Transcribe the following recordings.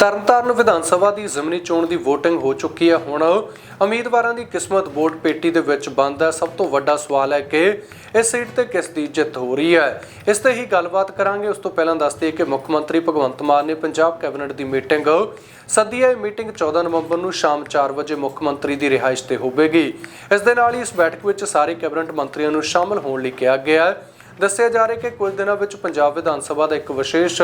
ਤਰਨਤਾਰਨ ਵਿਧਾਨ ਸਭਾ ਦੀ ਜ਼ਿਮਨੀ ਚੋਣ ਦੀ VOTING ਹੋ ਚੁੱਕੀ ਹੈ। ਹੁਣ ਉਮੀਦਵਾਰਾਂ ਦੀ ਕਿਸਮਤ ਵੋਟ ਪੇਟੀ ਦੇ ਵਿੱਚ ਬੰਦ ਹੈ। ਸਭ ਤੋਂ ਵੱਡਾ ਸਵਾਲ ਹੈ ਕਿ ਇਸ ਸੀਟ ਤੇ ਕਿਸ ਦੀ ਜਿੱਤ ਹੋ ਰਹੀ ਹੈ? ਇਸ ਤੇ ਹੀ ਗੱਲਬਾਤ ਕਰਾਂਗੇ। ਉਸ ਤੋਂ ਪਹਿਲਾਂ ਦੱਸ ਦਈਏ ਕਿ ਮੁੱਖ ਮੰਤਰੀ ਭਗਵੰਤ ਮਾਨ ਨੇ ਪੰਜਾਬ ਕੈਬਨਿਟ ਦੀ ਮੀਟਿੰਗ ਸੱਦੀ ਹੈ। ਇਹ ਮੀਟਿੰਗ 14 ਨਵੰਬਰ ਨੂੰ ਸ਼ਾਮ 4 ਵਜੇ ਮੁੱਖ ਮੰਤਰੀ ਦੀ ਰਿਹਾਇਸ਼ ਤੇ ਹੋਵੇਗੀ। ਇਸ ਦੇ ਨਾਲ ਹੀ ਇਸ ਬੈਠਕ ਵਿੱਚ ਸਾਰੇ ਕੈਬਨਿਟ ਮੰਤਰੀਆਂ ਨੂੰ ਸ਼ਾਮਲ ਹੋਣ ਲਈ ਕਿਹਾ ਗਿਆ ਹੈ। ਦੱਸਿਆ ਜਾ ਰਿਹਾ ਕਿ ਕੁਝ ਦਿਨਾਂ ਵਿੱਚ ਪੰਜਾਬ ਵਿਧਾਨ ਸਭਾ ਦਾ ਇੱਕ ਵਿਸ਼ੇਸ਼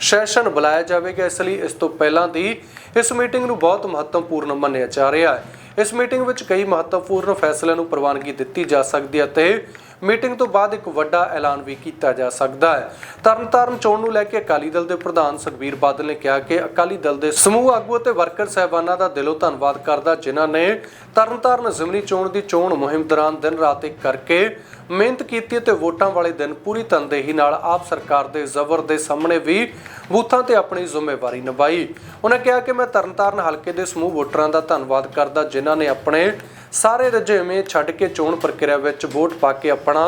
ਸੈਸ਼ਨ ਬੁਲਾਇਆ ਜਾਵੇਗਾ। ਇਸ ਲਈ ਇਸ ਤੋਂ ਪਹਿਲਾਂ ਦੀ ਇਸ ਮੀਟਿੰਗ ਨੂੰ ਬਹੁਤ ਮਹੱਤਵਪੂਰਨ ਮੰਨਿਆ ਜਾ ਰਿਹਾ ਹੈ। ਇਸ ਮੀਟਿੰਗ ਵਿੱਚ ਕਈ ਮਹੱਤਵਪੂਰਨ ਫੈਸਲਿਆਂ ਨੂੰ ਪ੍ਰਵਾਨਗੀ ਦਿੱਤੀ ਜਾ ਸਕਦੀ ਹੈ ਅਤੇ ਮੀਟਿੰਗ ਤੋਂ ਬਾਅਦ ਇੱਕ ਵੱਡਾ ਐਲਾਨ ਵੀ ਕੀਤਾ ਜਾ ਸਕਦਾ ਹੈ। ਤਰਨਤਾਰਨ ਚੋਣ ਨੂੰ ਲੈ ਕੇ ਅਕਾਲੀ ਦਲ ਦੇ ਪ੍ਰਧਾਨ ਸੁਖਬੀਰ ਬਾਦਲ ਨੇ ਕਿਹਾ ਕਿ ਅਕਾਲੀ ਦਲ ਦੇ ਸਮੂਹ ਆਗੂ ਅਤੇ ਵਰਕਰ ਸਹਿਬਾਨਾਂ ਦਾ ਦਿਲੋਂ ਧੰਨਵਾਦ ਕਰਦਾ ਜਿਨ੍ਹਾਂ ਨੇ ਤਰਨਤਾਰਨ ਜ਼ਿਮਨੀ ਚੋਣ ਦੀ ਚੋਣ ਮੁਹਿੰਮ ਦੌਰਾਨ ਦਿਨ ਰਾਤ ਇੱਕ ਕਰਕੇ ਮਿਹਨਤ ਕੀਤੀ ਅਤੇ ਵੋਟਾਂ ਵਾਲੇ ਦਿਨ ਪੂਰੀ ਤਨਦੇਹੀ ਨਾਲ ਆਪ ਸਰਕਾਰ ਦੇ ਜ਼ਬਰ ਦੇ ਸਾਹਮਣੇ ਵੀ ਬੂਥਾਂ ਤੇ ਆਪਣੀ ਜ਼ਿੰਮੇਵਾਰੀ ਨਿਭਾਈ। ਉਹਨਾਂ ਕਿਹਾ ਕਿ ਮੈਂ ਤਰਨਤਾਰਨ ਹਲਕੇ ਦੇ ਸਮੂਹ ਵੋਟਰਾਂ ਦਾ ਧੰਨਵਾਦ ਕਰਦਾ ਜਿਨ੍ਹਾਂ ਨੇ ਆਪਣੇ ਸਾਰੇ ਰੁਝੇਵੇਂ ਛੱਡ ਕੇ ਚੋਣ ਪ੍ਰਕਿਰਿਆ ਵਿੱਚ ਵੋਟ ਪਾ ਕੇ ਆਪਣਾ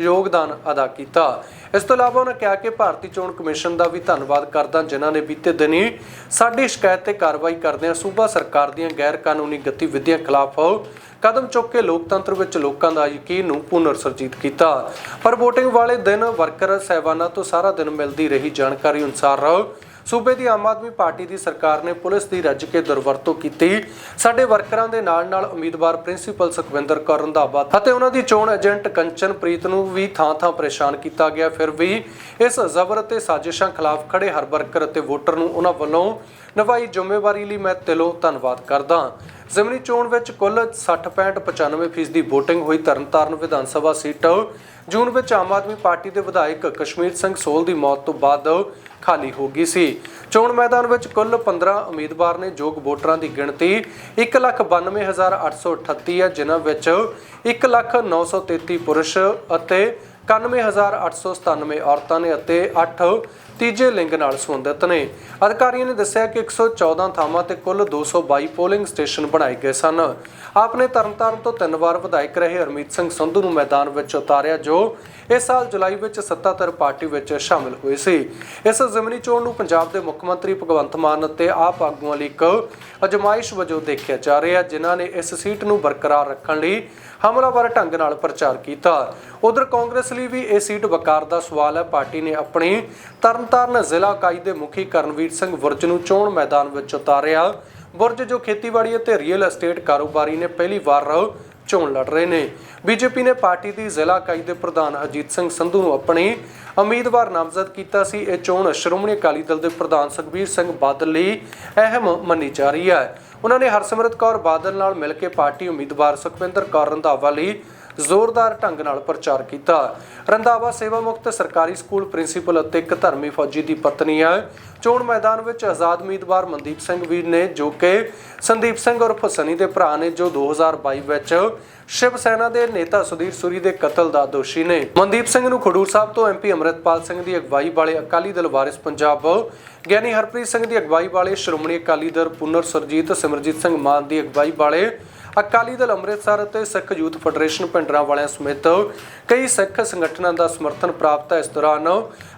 ਯੋਗਦਾਨ ਅਦਾ ਕੀਤਾ। ਇਸ ਤੋਂ ਇਲਾਵਾ ਉਹਨਾਂ ਕਿਹਾ ਕਿ ਭਾਰਤੀ ਚੋਣ ਕਮਿਸ਼ਨ ਦਾ ਵੀ ਧੰਨਵਾਦ ਕਰਦਾ ਜਿਨ੍ਹਾਂ ਨੇ ਬੀਤੇ ਦਿਨੀ ਸਾਡੀ ਸ਼ਿਕਾਇਤ ਤੇ ਕਾਰਵਾਈ ਕਰਦਿਆਂ ਸੂਬਾ ਸਰਕਾਰ ਦੀਆਂ ਗੈਰ ਕਾਨੂੰਨੀ ਗਤੀਵਿਧੀਆਂ ਖਿਲਾਫ ਕਦਮ ਚੁੱਕ ਕੇ ਲੋਕਤੰਤਰ ਵਿੱਚ ਲੋਕਾਂ ਦਾ ਯਕੀਨ ਨੂੰ ਪੁਨਰ ਸਰਜੀਤ ਕੀਤਾ। ਪਰ VOTING ਵਾਲੇ ਦਿਨ ਵਰਕਰ ਸਹਿਬਾਨਾਂ ਤੋਂ ਸਾਰਾ ਦਿਨ ਮਿਲਦੀ ਰਹੀ ਜਾਣਕਾਰੀ ਅਨੁਸਾਰ ਸੂਬੇ ਦੀ ਆਮ ਆਦਮੀ ਪਾਰਟੀ ਦੀ ਸਰਕਾਰ ਨੇ ਪੁਲਿਸ ਦੀ ਰੱਜ ਕੇ ਦੁਰਵਰਤੋਂ ਕੀਤੀ। ਸਾਡੇ ਵਰਕਰਾਂ ਦੇ ਨਾਲ ਨਾਲ ਉਮੀਦਵਾਰ ਪ੍ਰਿੰਸੀਪਲ ਸੁਖਵਿੰਦਰ ਕੌਰ ਰੰਧਾਵਾ ਅਤੇ ਉਹਨਾਂ ਦੀ ਚੋਣ ਏਜੰਟ ਕੰਚਨਪ੍ਰੀਤ ਨੂੰ ਵੀ ਥਾਂ-ਥਾਂ ਪਰੇਸ਼ਾਨ ਕੀਤਾ ਗਿਆ। ਫਿਰ ਵੀ ਇਸ ਜ਼ਬਰ ਅਤੇ ਸਾਜ਼ਿਸ਼ਾਂ ਖਿਲਾਫ ਖੜੇ ਹਰ ਵਰਕਰ ਅਤੇ ਵੋਟਰ ਨੂੰ ਉਹਨਾਂ ਵੱਲੋਂ ਨਿਭਾਈ ਜ਼ਿੰਮੇਵਾਰੀ ਲਈ ਮੈਂ ਦਿਲੋਂ ਧੰਨਵਾਦ ਕਰਦਾ ਜ਼ਿਮਨੀ ਚੋਣ ਵਿੱਚ ਕੁੱਲ 60.95% ਦੀ VOTING ਹੋਈ ਤਰਨਤਾਰਨ ਵਿਧਾਨ ਸਭਾ ਸੀਟ। ਜੂਨ ਵਿੱਚ ਆਮ ਆਦਮੀ ਪਾਰਟੀ ਦੇ ਵਿਧਾਇਕ ਕਸ਼ਮੀਰ ਸਿੰਘ ਸੋਲ ਦੀ ਮੌਤ ਤੋਂ ਬਾਅਦ ਖਾਲੀ ਹੋ ਗਈ ਸੀ। ਚੋਣ ਮੈਦਾਨ ਵਿੱਚ ਕੁੱਲ 15 ਉਮੀਦਵਾਰ ਨੇ ਯੋਗ ਵੋਟਰਾਂ ਦੀ ਗਿਣਤੀ 192838 ਹੈ, ਜਿਨ੍ਹਾਂ ਵਿੱਚ 1933 ਪੁਰਸ਼ ਅਤੇ 91897 ਔਰਤਾਂ ਨੇ ਅਤੇ 8 ਤੀਜੇ ਲਿੰਗ ਨਾਲ ਸੰਬੰਧਿਤ ਨੇ। ਅਧਿਕਾਰੀਆਂ ਨੇ ਦੱਸਿਆ ਕਿ 114 ਥਾਵਾਂ ਤੇ ਕੁੱਲ 222 ਪੋਲਿੰਗ ਸਟੇਸ਼ਨ ਬਣਾਏ ਗਏ ਸਨ। ਆਪਨੇ ਤਰਨਤਾਰਨ ਤੋਂ ਤਿੰਨ ਵਾਰ ਵਿਧਾਇਕ ਰਹੇ ਹਰਮੀਤ ਸਿੰਘ ਸੰਧੂ ਨੂੰ ਮੈਦਾਨ ਵਿੱਚ ਉਤਾਰਿਆ, ਜੋ ਇਸ ਸਾਲ ਜੁਲਾਈ ਵਿੱਚ ਸੱਤਾਧਰ ਪਾਰਟੀ ਵਿੱਚ ਸ਼ਾਮਿਲ ਹੋਏ ਸੀ। ਇਸ ਜ਼ਿਮਨੀ ਚੋਣ ਨੂੰ ਪੰਜਾਬ ਦੇ ਮੁੱਖ ਮੰਤਰੀ ਭਗਵੰਤ ਮਾਨ ਅਤੇ ਆਪ ਆਗੂਆਂ ਲਈ ਇੱਕ ਅਜਮਾਇਸ਼ ਵਜੋਂ ਦੇਖਿਆ ਜਾ ਰਿਹਾ ਜਿਨ੍ਹਾਂ ਨੇ ਇਸ ਸੀਟ ਨੂੰ ਬਰਕਰਾਰ ਰੱਖਣ ਲਈ ਹਮਲਾਵਰ ਢੰਗ ਨਾਲ ਪ੍ਰਚਾਰ ਕੀਤਾ। ਉਧਰ ਕਾਂਗਰਸ ਲਈ ਵੀ ਇਹ ਸੀਟ ਵਕਾਰ ਦਾ ਸਵਾਲ ਹੈ। ਪਾਰਟੀ ਨੇ ਆਪਣੀ ਤਰਨਤਾਰਨ ਜ਼ਿਲ੍ਹਾ ਇਕਾਈ ਦੇ ਮੁਖੀ ਕਰਨਵੀਰ ਸਿੰਘ ਵਰਜ ਨੂੰ ਚੋਣ ਮੈਦਾਨ ਵਿੱਚ ਉਤਾਰਿਆ। ਬੁਰਜ, ਜੋ ਖੇਤੀਬਾੜੀ ਅਤੇ ਰੀਅਲ ਅਸਟੇਟ ਕਾਰੋਬਾਰੀ ਨੇ ਪਹਿਲੀ ਵਾਰ ਚੋਣ ਲੜ ਰਹੇ ਨੇ। ਬੀਜੇਪੀ ਨੇ ਪਾਰਟੀ ਦੀ ਜ਼ਿਲ੍ਹਾ ਇਕਾਈ ਦੇ ਪ੍ਰਧਾਨ ਅਜੀਤ ਸਿੰਘ ਸੰਧੂ ਨੂੰ ਆਪਣੀ ਉਮੀਦਵਾਰ ਨਾਮਜ਼ਦ ਕੀਤਾ ਸੀ। ਇਹ ਚੋਣ ਸ਼੍ਰੋਮਣੀ ਅਕਾਲੀ ਦਲ ਦੇ ਪ੍ਰਧਾਨ ਸੁਖਬੀਰ ਸਿੰਘ ਬਾਦਲ ਲਈ ਅਹਿਮ ਮੰਨੀ ਜਾ ਰਹੀ ਹੈ। ਉਹਨਾਂ ਨੇ ਹਰਸਿਮਰਤ ਕੌਰ ਬਾਦਲ ਨਾਲ ਮਿਲ ਕੇ ਪਾਰਟੀ ਉਮੀਦਵਾਰ ਸੁਖਵਿੰਦਰ ਕੌਰ ਰੰਧਾਵਾ ਲਈ ਜ਼ੋਰਦਾਰ ਢੰਗ ਨਾਲ ਪ੍ਰਚਾਰ ਕੀਤਾ। ਰੰਧਾਵਾ ਸੇਵਾ ਮੁਕਤ ਸਰਕਾਰੀ ਸਕੂਲ ਪ੍ਰਿੰਸੀਪਲ ਅਤੇ ਇੱਕ ਧਰਮੀ ਫੌਜੀ ਦੀ ਪਤਨੀ ਹੈ। ਚੋਣ ਮੈਦਾਨ ਵਿੱਚ ਆਜ਼ਾਦ ਉਮੀਦਵਾਰ ਮਨਦੀਪ ਸਿੰਘ ਵੀਰ ਨੇ, ਜੋ ਕਿ ਸੰਦੀਪ ਸਿੰਘ ਉਰਫ ਸਨੀ ਦੇ ਭਰਾ ਨੇ, ਜੋ 2022 ਵਿੱਚ ਸ਼ਿਵ ਸੈਨਾ ਦੇ ਨੇਤਾ ਸੁਧੀਰ ਸੂਰੀ ਦੇ ਕਤਲ ਦਾ ਦੋਸ਼ੀ ਨੇ। ਮਨਦੀਪ ਸਿੰਘ ਨੂੰ ਖਡੂਰ ਸਾਹਿਬ ਤੋਂ ਐਮਪੀ ਅਮਰਿਤਪਾਲ ਸਿੰਘ ਦੀ ਅਗਵਾਈ ਵਾਲੇ ਅਕਾਲੀ ਦਲ ਵਾਰਿਸ ਪੰਜਾਬ, ਗਿਆਨੀ ਹਰਪ੍ਰੀਤ ਸਿੰਘ ਦੀ ਅਗਵਾਈ ਵਾਲੇ ਸ਼੍ਰੋਮਣੀ ਅਕਾਲੀ ਦਲ ਪੁਨਰ ਸਰਜੀਤ ਸਿਮਰਜੀਤ ਸਿੰਘ ਮਾਨ ਦੀ ਅਗਵਾਈ ਵਾਲੇ ਅਕਾਲੀ ਦਲ ਅੰਮ੍ਰਿਤਸਰ ਅਤੇ ਸਿੱਖ ਯੂਥ ਫੈਡਰੇਸ਼ਨ ਪਿੰਡਰਾਂ ਵਾਲਿਆਂ ਸਮੇਤ ਕਈ ਸਿੱਖ ਸੰਗਠਨਾਂ ਦਾ ਸਮਰਥਨ ਪ੍ਰਾਪਤ ਹੈ। ਇਸ ਦੌਰਾਨ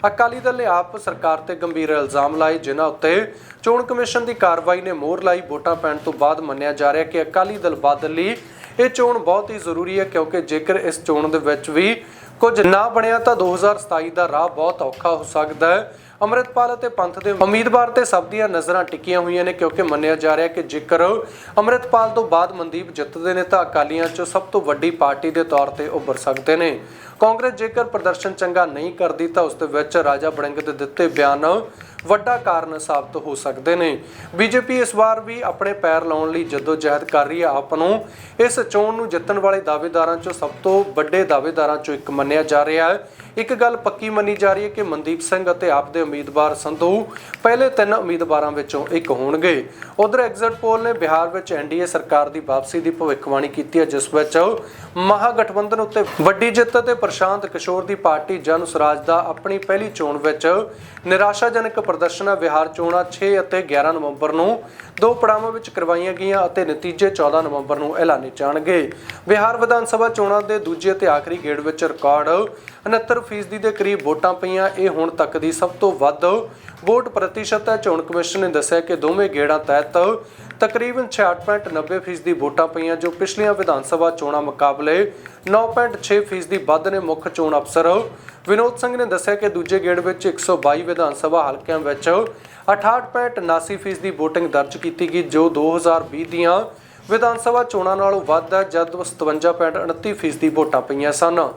ਅਕਾਲੀ ਦਲ ਨੇ ਆਪ ਸਰਕਾਰ ਤੇ ਗੰਭੀਰ ਇਲਜ਼ਾਮ ਲਾਏ, ਜਿਨ੍ਹਾਂ ਉੱਤੇ ਚੋਣ ਕਮਿਸ਼ਨ ਦੀ ਕਾਰਵਾਈ ਨੇ ਮੋਹਰ ਲਾਈ। ਵੋਟਾਂ ਪੈਣ ਤੋਂ ਬਾਅਦ ਮੰਨਿਆ ਜਾ ਰਿਹਾ ਕਿ ਅਕਾਲੀ ਦਲ ਬਾਦਲ ਲਈ ਇਹ ਚੋਣ ਬਹੁਤ ਹੀ ਜ਼ਰੂਰੀ ਹੈ, ਕਿਉਂਕਿ ਜੇਕਰ ਇਸ ਚੋਣ ਦੇ ਵਿੱਚ ਵੀ ਕੁਝ ਨਾ ਬਣਿਆ ਤਾਂ 2027 ਦਾ ਰਾਹ ਬਹੁਤ ਔਖਾ ਹੋ ਸਕਦਾ ਹੈ। ਅੰਮ੍ਰਿਤਪਾਲ ਅਤੇ ਪੰਥ ਦੇ ਉਮੀਦਵਾਰ ਤੇ ਸਭ ਦੀਆਂ ਨਜ਼ਰਾਂ ਟਿਕੀਆਂ ਹੋਈਆਂ ਨੇ, ਕਿਉਂਕਿ ਮੰਨਿਆ ਜਾ ਰਿਹਾ ਕਿ ਜੇਕਰ ਅੰਮ੍ਰਿਤਪਾਲ ਤੋਂ ਬਾਅਦ ਮਨਦੀਪ ਜਿੱਤਦੇ ਨੇ, ਤਾਂ ਅਕਾਲੀਆਂ 'ਚ ਸਭ ਤੋਂ ਵੱਡੀ ਪਾਰਟੀ ਦੇ ਤੌਰ ਤੇ ਉੱਭਰ ਸਕਦੇ ਨੇ। ਕਾਂਗਰਸ ਜੇਕਰ ਪ੍ਰਦਰਸ਼ਨ ਚੰਗਾ ਨਹੀਂ ਕਰਦੀ, ਤਾਂ ਉਸ ਦੇ ਵਿੱਚ ਰਾਜਾ ਬੜਿੰਗ ਦੇ ਦਿੱਤੇ ਬਿਆਨ ਵੱਡਾ ਕਾਰਨ ਸਾਬਤ ਹੋ ਸਕਦੇ ਨੇ। ਬੀਜੇਪੀ ਇਸ ਵਾਰ ਵੀ ਆਪਣੇ ਪੈਰ ਲਾਉਣ ਲਈ ਜਦੋਂ ਜਹਿਦ ਕਰ ਰਹੀ ਹੈ। ਆਪ ਨੂੰ ਇਸ ਚੋਣ ਨੂੰ ਜਿੱਤਣ ਵਾਲੇ ਦਾਅਵੇਦਾਰਾਂ 'ਚੋਂ ਸਭ ਤੋਂ ਵੱਡੇ ਦਾਅਵੇਦਾਰਾਂ 'ਚੋਂ ਇੱਕ ਮੰਨਿਆ ਜਾ ਰਿਹਾ ਹੈ। ਇੱਕ ਗੱਲ ਪੱਕੀ ਮੰਨੀ ਜਾ ਰਹੀ ਹੈ ਕਿ ਮਨਦੀਪ ਸਿੰਘ ਅਤੇ ਆਪ ਦੇ ਉਮੀਦਵਾਰ ਸੰਧੂ ਪਹਿਲੇ ਤਿੰਨ ਉਮੀਦਵਾਰਾਂ ਵਿੱਚੋਂ ਇੱਕ ਹੋਣਗੇ। ਉਧਰ ਐਗਜ਼ਿਟ ਪੋਲ ਨੇ ਬਿਹਾਰ ਵਿੱਚ ਐਨਡੀਏ ਸਰਕਾਰ ਦੀ ਵਾਪਸੀ ਦੀ ਭਵਿੱਖਬਾਣੀ ਕੀਤੀ ਹੈ, ਜਿਸ ਵਿੱਚ ਮਹਾਗਠਬੰਧਨ ਉੱਤੇ ਵੱਡੀ ਜਿੱਤ ਅਤੇ ਪ੍ਰਸ਼ਾਂਤ ਕਿਸ਼ੋਰ ਦੀ ਪਾਰਟੀ ਜਨ ਸਵਰਾਜ ਦਾ ਆਪਣੀ ਪਹਿਲੀ ਚੋਣ ਵਿੱਚ ਨਿਰਾਸ਼ਾਜਨਕ ਪ੍ਰਦਰਸ਼ਨ ਬਿਹਾਰ ਚੋਣਾਂ 6 ਅਤੇ 11 ਨਵੰਬਰ ਨੂੰ ਦੋ ਪੜਾਵਾਂ ਵਿੱਚ ਕਰਵਾਈਆਂ ਗਈਆਂ ਅਤੇ ਨਤੀਜੇ 14 ਨਵੰਬਰ ਨੂੰ ਐਲਾਨੇ ਜਾਣਗੇ। ਬਿਹਾਰ ਵਿਧਾਨ ਸਭਾ ਚੋਣਾਂ ਦੇ ਦੂਜੇ ਅਤੇ ਆਖਰੀ ਗੇੜ ਵਿੱਚ ਰਿਕਾਰਡ 69 ਫੀਸਦੀ ਦੇ ਕਰੀਬ ਵੋਟਾਂ ਪਈਆਂ, ਇਹ ਹੁਣ ਤੱਕ ਦੀ ਸਭ ਤੋਂ ਵੱਧ ਵੋਟ ਪ੍ਰਤੀਸ਼ਤ ਹੈ। ਚੋਣ ਕਮਿਸ਼ਨ ਨੇ ਦੱਸਿਆ ਕਿ ਦੋਵੇਂ ਗੇੜਾਂ ਤਹਿਤ ਤਕਰੀਬਨ 66.90 ਫੀਸਦੀ ਵੋਟਾਂ ਪਈਆਂ, ਜੋ ਪਿਛਲੀਆਂ ਵਿਧਾਨ ਸਭਾ ਚੋਣਾਂ ਮੁਕਾਬਲੇ 9.6 ਫੀਸਦੀ ਵੱਧ ਨੇ ਮੁੱਖ ਚੋਣ ਅਫਸਰ। ਵਿਨੋਦ ਸਿੰਘ ਨੇ ਦੱਸਿਆ ਕਿ ਦੂਜੇ ਗੇੜ ਵਿੱਚ 122 ਵਿਧਾਨ ਸਭਾ ਹਲਕਿਆਂ ਵਿੱਚ 68.79 ਫੀਸਦੀ ਵੋਟਿੰਗ ਦਰਜ ਕੀਤੀ ਗਈ, ਜੋ 2020 ਦੀਆਂ ਵਿਧਾਨ ਸਭਾ ਚੋਣਾਂ ਨਾਲੋਂ ਵੱਧ ਹੈ, ਜਦ 57.29 ਫੀਸਦੀ ਵੋਟਾਂ ਪਈਆਂ ਸਨ।